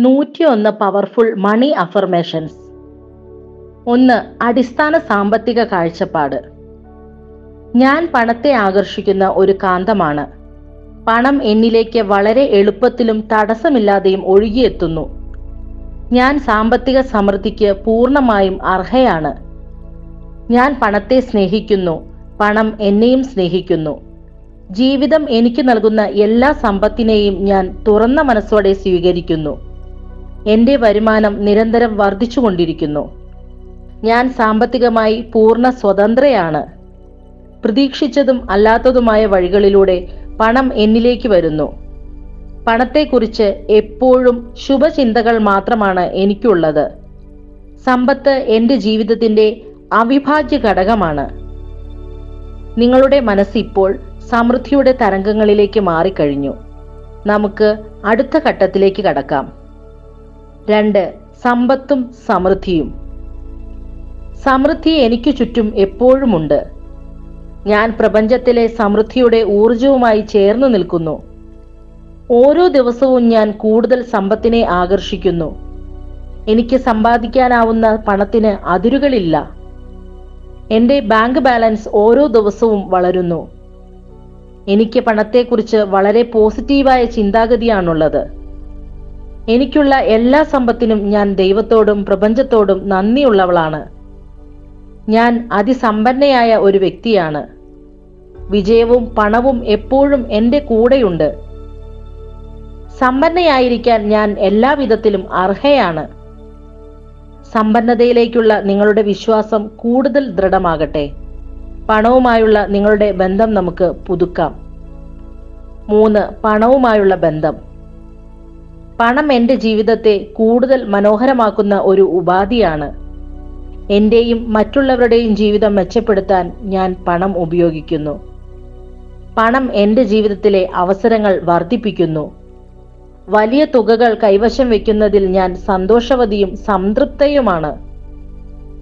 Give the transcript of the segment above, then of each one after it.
നൂറ്റിയൊന്ന് പവർഫുൾ മണി അഫർമേഷൻസ് ഒന്ന് അടിസ്ഥാന സാമ്പത്തിക കാഴ്ചപ്പാട്. ഞാൻ പണത്തെ ആകർഷിക്കുന്ന ഒരു കാന്തമാണ്. പണം എന്നിലേക്ക് വളരെ എളുപ്പത്തിലും തടസ്സമില്ലാതെയും ഒഴുകിയെത്തുന്നു. ഞാൻ സാമ്പത്തിക സമൃദ്ധിക്ക് പൂർണമായും അർഹയാണ്. ഞാൻ പണത്തെ സ്നേഹിക്കുന്നു പണം എന്നെയും സ്നേഹിക്കുന്നു. ജീവിതം എനിക്ക് നൽകുന്ന എല്ലാ സമ്പത്തിനെയും ഞാൻ തുറന്ന മനസ്സോടെ സ്വീകരിക്കുന്നു. എന്റെ വരുമാനം നിരന്തരം വർദ്ധിച്ചുകൊണ്ടിരിക്കുന്നു. ഞാൻ സാമ്പത്തികമായി പൂർണ സ്വതന്ത്രയാണ്. പ്രതീക്ഷിച്ചതും അല്ലാത്തതുമായ വഴികളിലൂടെ പണം എന്നിലേക്ക് വരുന്നു. പണത്തെക്കുറിച്ച് എപ്പോഴും ശുഭചിന്തകൾ മാത്രമാണ് എനിക്കുള്ളത്. സമ്പത്ത് എന്റെ ജീവിതത്തിന്റെ അവിഭാജ്യ ഘടകമാണ്. നിങ്ങളുടെ മനസ്സ് ഇപ്പോൾ സമൃദ്ധിയുടെ തരംഗങ്ങളിലേക്ക് മാറിക്കഴിഞ്ഞു. നമുക്ക് അടുത്ത ഘട്ടത്തിലേക്ക് കടക്കാം. രണ്ട് സമ്പത്തും സമൃദ്ധിയും. സമൃദ്ധി എനിക്ക് ചുറ്റും എപ്പോഴുമുണ്ട്. ഞാൻ പ്രപഞ്ചത്തിലെ സമൃദ്ധിയുടെ ഊർജവുമായി ചേർന്നു നിൽക്കുന്നു. ഓരോ ദിവസവും ഞാൻ കൂടുതൽ സമ്പത്തിനെ ആകർഷിക്കുന്നു. എനിക്ക് സമ്പാദിക്കാനാവുന്ന പണത്തിന് അതിരുകളില്ല. എന്റെ ബാങ്ക് ബാലൻസ് ഓരോ ദിവസവും വളരുന്നു. എനിക്ക് പണത്തെക്കുറിച്ച് വളരെ പോസിറ്റീവായ ചിന്താഗതിയാണുള്ളത്. എനിക്കുള്ള എല്ലാ സമ്പത്തിനും ഞാൻ ദൈവത്തോടും പ്രപഞ്ചത്തോടും നന്ദിയുള്ളവളാണ്. ഞാൻ അതിസമ്പന്നയായ ഒരു വ്യക്തിയാണ്. വിജയവും പണവും എപ്പോഴും എന്റെ കൂടെയുണ്ട്. സമ്പന്നയായിരിക്കാൻ ഞാൻ എല്ലാവിധത്തിലും അർഹയാണ്. സമ്പന്നതയിലേക്കുള്ള നിങ്ങളുടെ വിശ്വാസം കൂടുതൽ ദൃഢമാകട്ടെ. പണവുമായുള്ള നിങ്ങളുടെ ബന്ധം നമുക്ക് പുതുക്കാം. മൂന്ന് പണവുമായുള്ള ബന്ധം. പണം എന്റെ ജീവിതത്തെ കൂടുതൽ മനോഹരമാക്കുന്ന ഒരു ഉപാധിയാണ്. എന്റെയും മറ്റുള്ളവരുടെയും ജീവിതം മെച്ചപ്പെടുത്താൻ ഞാൻ പണം ഉപയോഗിക്കുന്നു. പണം എന്റെ ജീവിതത്തിലെ അവസരങ്ങൾ വർദ്ധിപ്പിക്കുന്നു. വലിയ തുകകൾ കൈവശം വെക്കുന്നതിൽ ഞാൻ സന്തോഷവതിയും സംതൃപ്തയുമാണ്.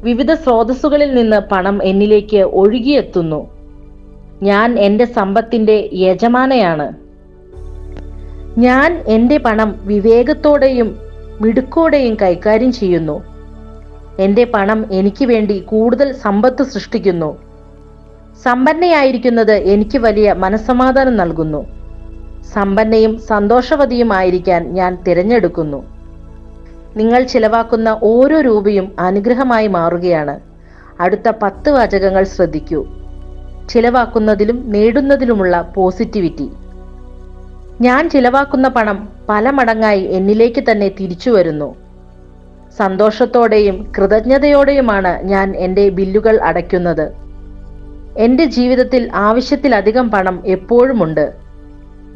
വിവിധ സ്രോതസ്സുകളിൽ നിന്ന് പണം എന്നിലേക്ക് ഒഴുകിയെത്തുന്നു. ഞാൻ എന്റെ സമ്പത്തിന്റെ യജമാനയാണ്. ഞാൻ എന്റെ പണം വിവേകത്തോടെയും മിടുക്കോടെയും കൈകാര്യം ചെയ്യുന്നു. എന്റെ പണം എനിക്ക് വേണ്ടി കൂടുതൽ സമ്പത്ത് സൃഷ്ടിക്കുന്നു. സമ്പന്നയായിരിക്കുന്നത് എനിക്ക് വലിയ മനസ്സമാധാനം നൽകുന്നു. സമ്പന്നയും സന്തോഷവതിയുമായിരിക്കാൻ ഞാൻ തിരഞ്ഞെടുക്കുന്നു. നിങ്ങൾ ചിലവാക്കുന്ന ഓരോ രൂപയും അനുഗ്രഹമായി മാറുകയാണ്. അടുത്ത പത്ത് വാചകങ്ങൾ ശ്രദ്ധിക്കൂ. ചിലവാക്കുന്നതിലും നേടുന്നതിലുമുള്ള പോസിറ്റിവിറ്റി. ഞാൻ ചിലവാക്കുന്ന പണം പല മടങ്ങായി എന്നിലേക്ക് തന്നെ തിരിച്ചു വരുന്നു. സന്തോഷത്തോടെയും കൃതജ്ഞതയോടെയുമാണ് ഞാൻ എന്റെ ബില്ലുകൾ അടയ്ക്കുന്നത്. എന്റെ ജീവിതത്തിൽ ആവശ്യത്തിലധികം പണം എപ്പോഴുമുണ്ട്.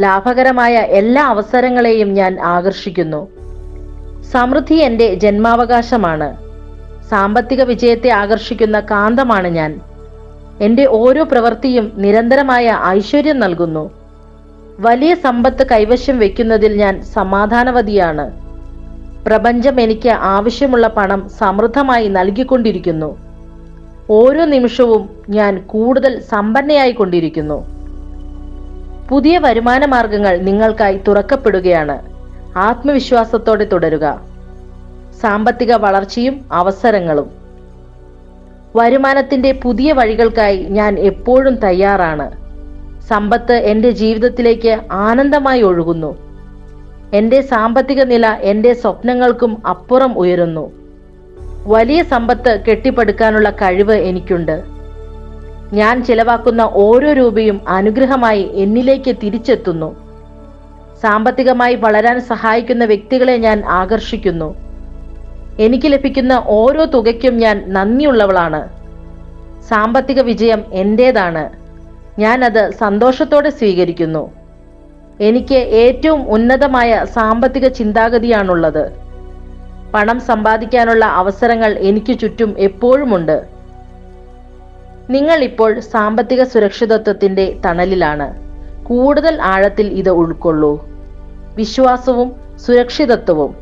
ലാഭകരമായ എല്ലാ അവസരങ്ങളെയും ഞാൻ ആകർഷിക്കുന്നു. സമൃദ്ധി എന്റെ ജന്മാവകാശമാണ്. സാമ്പത്തിക വിജയത്തെ ആകർഷിക്കുന്ന കാന്തമാണ് ഞാൻ. എന്റെ ഓരോ പ്രവൃത്തിയും നിരന്തരമായ ഐശ്വര്യം നൽകുന്നു. വലിയ സമ്പത്ത് കൈവശം വെക്കുന്നതിൽ ഞാൻ സമാധാനവതിയാണ്. പ്രപഞ്ചം എനിക്ക് ആവശ്യമുള്ള പണം സമൃദ്ധമായി നൽകിക്കൊണ്ടിരിക്കുന്നു. ഓരോ നിമിഷവും ഞാൻ കൂടുതൽ സമ്പന്നയായി കൊണ്ടിരിക്കുന്നു. പുതിയ വരുമാന മാർഗങ്ങൾ നിങ്ങൾക്കായി തുറക്കപ്പെടുകയാണ്. ആത്മവിശ്വാസത്തോടെ തുടരുക. സാമ്പത്തിക വളർച്ചയും അവസരങ്ങളും. വരുമാനത്തിന്റെ പുതിയ വഴികൾക്കായി ഞാൻ എപ്പോഴും തയ്യാറാണ്. സമ്പത്ത് എന്റെ ജീവിതത്തിലേക്ക് ആനന്ദമായി ഒഴുകുന്നു. എന്റെ സാമ്പത്തിക നില എന്റെ സ്വപ്നങ്ങൾക്കും അപ്പുറം ഉയരുന്നു. വലിയ സമ്പത്ത് കെട്ടിപ്പടുക്കാനുള്ള കഴിവ് എനിക്കുണ്ട്. ഞാൻ ചിലവാക്കുന്ന ഓരോ രൂപയും അനുഗ്രഹമായി എന്നിലേക്ക് തിരിച്ചെത്തുന്നു. സാമ്പത്തികമായി വളരാൻ സഹായിക്കുന്ന വ്യക്തികളെ ഞാൻ ആകർഷിക്കുന്നു. എനിക്ക് ലഭിക്കുന്ന ഓരോ തുകയ്ക്കും ഞാൻ നന്ദിയുള്ളവളാണ്. സാമ്പത്തിക വിജയം എന്റേതാണ് ഞാൻ അത് സന്തോഷത്തോടെ സ്വീകരിക്കുന്നു. എനിക്ക് ഏറ്റവും ഉന്നതമായ സാമ്പത്തിക ചിന്താഗതിയാണുള്ളത്. പണം സമ്പാദിക്കാനുള്ള അവസരങ്ങൾ എനിക്ക് ചുറ്റും എപ്പോഴുമുണ്ട്. നിങ്ങൾ ഇപ്പോൾ സാമ്പത്തിക സുരക്ഷിതത്വത്തിന്റെ തണലിലാണ്. കൂടുതൽ ആഴത്തിൽ ഇത് ഉൾക്കൊള്ളൂ. വിശ്വാസവും സുരക്ഷിതത്വവും.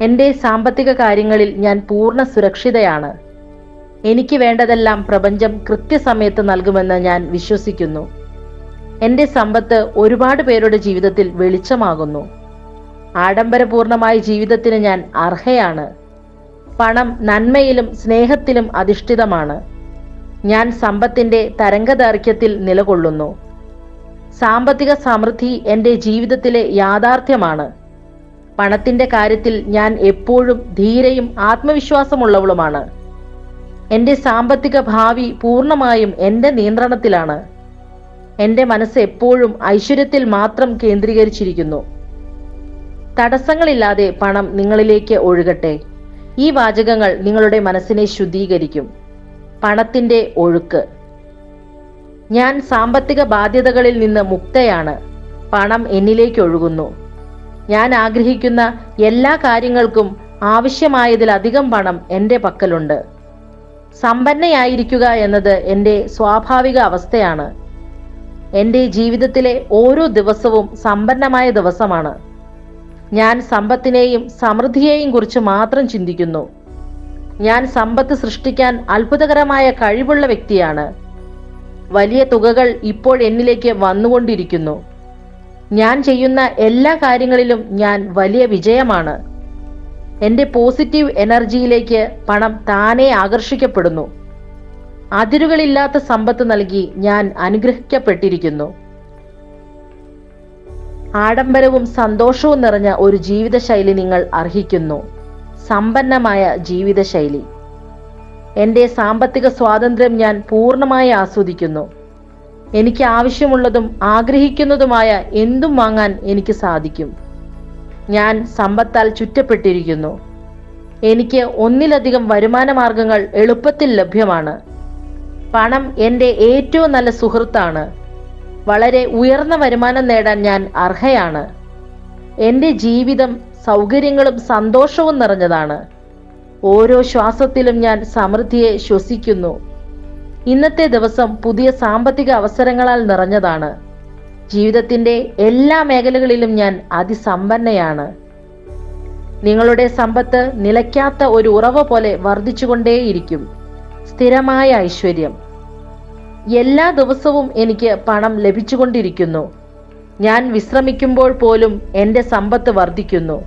എന്റെ സാമ്പത്തിക കാര്യങ്ങളിൽ ഞാൻ പൂർണ സുരക്ഷിതയാണ്. എനിക്ക് വേണ്ടതെല്ലാം പ്രപഞ്ചം കൃത്യസമയത്ത് നൽകുമെന്ന് ഞാൻ വിശ്വസിക്കുന്നു. എന്റെ സമ്പത്ത് ഒരുപാട് പേരുടെ ജീവിതത്തിൽ വെളിച്ചമാകുന്നു. ആഡംബരപൂർണമായ ജീവിതത്തിന് ഞാൻ അർഹയാണ്. പണം നന്മയിലും സ്നേഹത്തിലും അധിഷ്ഠിതമാണ്. ഞാൻ സമ്പത്തിന്റെ തരംഗദൈർഘ്യത്തിൽ നിലകൊള്ളുന്നു. സാമ്പത്തിക സമൃദ്ധി എന്റെ ജീവിതത്തിലെ യാഥാർത്ഥ്യമാണ്. പണത്തിന്റെ കാര്യത്തിൽ ഞാൻ എപ്പോഴും ധീരയും ആത്മവിശ്വാസമുള്ളവളുമാണ്. എന്റെ സാമ്പത്തിക ഭാവി പൂർണമായും എന്റെ നിയന്ത്രണത്തിലാണ്. എന്റെ മനസ്സ് എപ്പോഴും ഐശ്വര്യത്തിൽ മാത്രം കേന്ദ്രീകരിച്ചിരിക്കുന്നു. തടസ്സങ്ങളില്ലാതെ പണം നിങ്ങളിലേക്ക് ഒഴുകട്ടെ. ഈ വാചകങ്ങൾ നിങ്ങളുടെ മനസ്സിനെ ശുദ്ധീകരിക്കും. പണത്തിന്റെ ഒഴുക്ക്. ഞാൻ സാമ്പത്തിക ബാധ്യതകളിൽ നിന്ന് മുക്തയാണ്. പണം എന്നിലേക്ക് ഒഴുകുന്നു. ഞാൻ ആഗ്രഹിക്കുന്ന എല്ലാ കാര്യങ്ങൾക്കും ആവശ്യമായതിലധികം പണം എന്റെ പക്കലുണ്ട്. സമ്പന്നയായിരിക്കുക എന്നത് എന്റെ സ്വാഭാവിക അവസ്ഥയാണ്. എന്റെ ജീവിതത്തിലെ ഓരോ ദിവസവും സമ്പന്നമായ ദിവസമാണ്. ഞാൻ സമ്പത്തിനെയും സമൃദ്ധിയെയും കുറിച്ച് മാത്രം ചിന്തിക്കുന്നു. ഞാൻ സമ്പത്ത് സൃഷ്ടിക്കാൻ അത്ഭുതകരമായ കഴിവുള്ള വ്യക്തിയാണ്. വലിയ തുകകൾ ഇപ്പോൾ എന്നിലേക്ക് വന്നുകൊണ്ടിരിക്കുന്നു. ഞാൻ ചെയ്യുന്ന എല്ലാ കാര്യങ്ങളിലും ഞാൻ വലിയ വിജയമാണ്. എന്റെ പോസിറ്റീവ് എനർജിയിലേക്ക് പണം താനെ ആകർഷിക്കപ്പെടുന്നു. അതിരുകളില്ലാത്ത സമ്പത്ത് നൽകി ഞാൻ അനുഗ്രഹിക്കപ്പെട്ടിരിക്കുന്നു. ആഡംബരവും സന്തോഷവും നിറഞ്ഞ ഒരു ജീവിതശൈലി നിങ്ങൾ അർഹിക്കുന്നു. സമ്പന്നമായ ജീവിതശൈലി. എന്റെ സാമ്പത്തിക സ്വാതന്ത്ര്യം ഞാൻ പൂർണമായി ആസ്വദിക്കുന്നു. എനിക്ക് ആവശ്യമുള്ളതും ആഗ്രഹിക്കുന്നതുമായ എന്തും വാങ്ങാൻ എനിക്ക് സാധിക്കും. ഞാൻ സമ്പത്താൽ ചുറ്റപ്പെട്ടിരിക്കുന്നു. എനിക്ക് ഒന്നിലധികം വരുമാന മാർഗങ്ങൾ എളുപ്പത്തിൽ ലഭ്യമാണ്. പണം എന്റെ ഏറ്റവും നല്ല സുഹൃത്താണ്. വളരെ ഉയർന്ന വരുമാനം നേടാൻ ഞാൻ അർഹയാണ്. എന്റെ ജീവിതം സൗകര്യങ്ങളും സന്തോഷവും നിറഞ്ഞതാണ്. ഓരോ ശ്വാസത്തിലും ഞാൻ സമൃദ്ധിയെ ശ്വസിക്കുന്നു. ഇന്നത്തെ ദിവസം പുതിയ സാമ്പത്തിക അവസരങ്ങളാൽ നിറഞ്ഞതാണ്. ജീവിതത്തിന്റെ എല്ലാ മേഖലകളിലും ഞാൻ അതിസമ്പന്നയാണ്. നിങ്ങളുടെ സമ്പത്ത് നിലയ്ക്കാത്ത ഒരു ഉറവ പോലെ വർദ്ധിച്ചുകൊണ്ടേയിരിക്കും. സ്ഥിരമായ ഐശ്വര്യം. എല്ലാ ദിവസവും എനിക്ക് പണം ലഭിച്ചുകൊണ്ടിരിക്കുന്നു. ഞാൻ വിശ്രമിക്കുമ്പോൾ പോലും എന്റെ സമ്പത്ത് വർദ്ധിക്കുന്നു.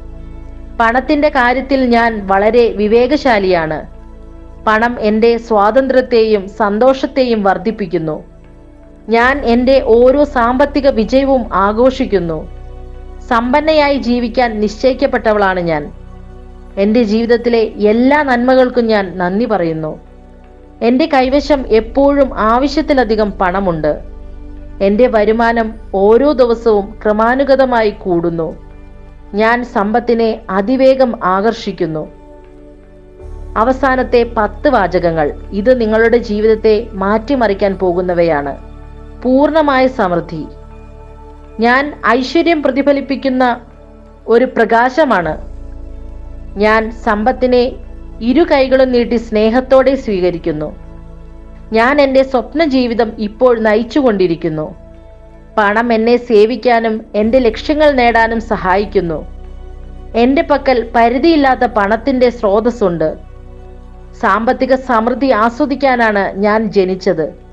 പണത്തിന്റെ കാര്യത്തിൽ ഞാൻ വളരെ വിവേകശാലിയാണ്. പണം എന്റെ സ്വാതന്ത്ര്യത്തെയും സന്തോഷത്തെയും വർദ്ധിപ്പിക്കുന്നു. ഞാൻ എന്റെ ഓരോ സാമ്പത്തിക വിജയവും ആഘോഷിക്കുന്നു. സമ്പന്നയായി ജീവിക്കാൻ നിശ്ചയിക്കപ്പെട്ടവളാണ് ഞാൻ. എന്റെ ജീവിതത്തിലെ എല്ലാ നന്മകൾക്കും ഞാൻ നന്ദി പറയുന്നു. എന്റെ കൈവശം എപ്പോഴും ആവശ്യത്തിലധികം പണമുണ്ട്. എന്റെ വരുമാനം ഓരോ ദിവസവും ക്രമാനുഗതമായി കൂടുന്നു. ഞാൻ സമ്പത്തിനെ അതിവേഗം ആകർഷിക്കുന്നു. അവസാനത്തെ പത്ത് വാചകങ്ങൾ. ഇത് നിങ്ങളുടെ ജീവിതത്തെ മാറ്റിമറിക്കാൻ പോകുന്നവയാണ്. പൂർണമായ സമൃദ്ധി. ഞാൻ ഐശ്വര്യം പ്രതിഫലിപ്പിക്കുന്ന ഒരു പ്രകാശമാണ്. ഞാൻ സമ്പത്തിനെ ഇരു കൈകളും നീട്ടി സ്നേഹത്തോടെ സ്വീകരിക്കുന്നു. ഞാൻ എന്റെ സ്വപ്ന ജീവിതം ഇപ്പോൾ നയിച്ചുകൊണ്ടിരിക്കുന്നു. പണം എന്നെ സേവിക്കാനും എന്റെ ലക്ഷ്യങ്ങൾ നേടാനും സഹായിക്കുന്നു. എന്റെ പക്കൽ പരിധിയില്ലാത്ത പണത്തിന്റെ സ്രോതസ്സുണ്ട്. സാമ്പത്തിക സമൃദ്ധി ആസ്വദിക്കാനാണ് ഞാൻ ജനിച്ചത്.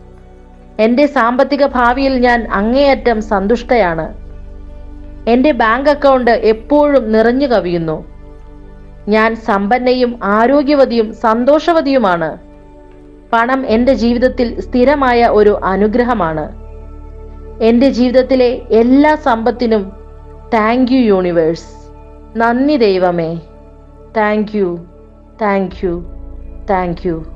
എന്റെ സാമ്പത്തിക ഭാവിയിൽ ഞാൻ അങ്ങേയറ്റം സന്തുഷ്ടയാണ്. എന്റെ ബാങ്ക് അക്കൗണ്ട് എപ്പോഴും നിറഞ്ഞു കവിയുന്നു. ഞാൻ സമ്പന്നയും ആരോഗ്യവതിയും സന്തോഷവതിയുമാണ്. പണം എന്റെ ജീവിതത്തിൽ സ്ഥിരമായ ഒരു അനുഗ്രഹമാണ്. എന്റെ ജീവിതത്തിലെ എല്ലാ സമ്പത്തിനും താങ്ക് യു യൂണിവേഴ്സ്. നന്ദി ദൈവമേ. Thank you. Thank you. Thank you.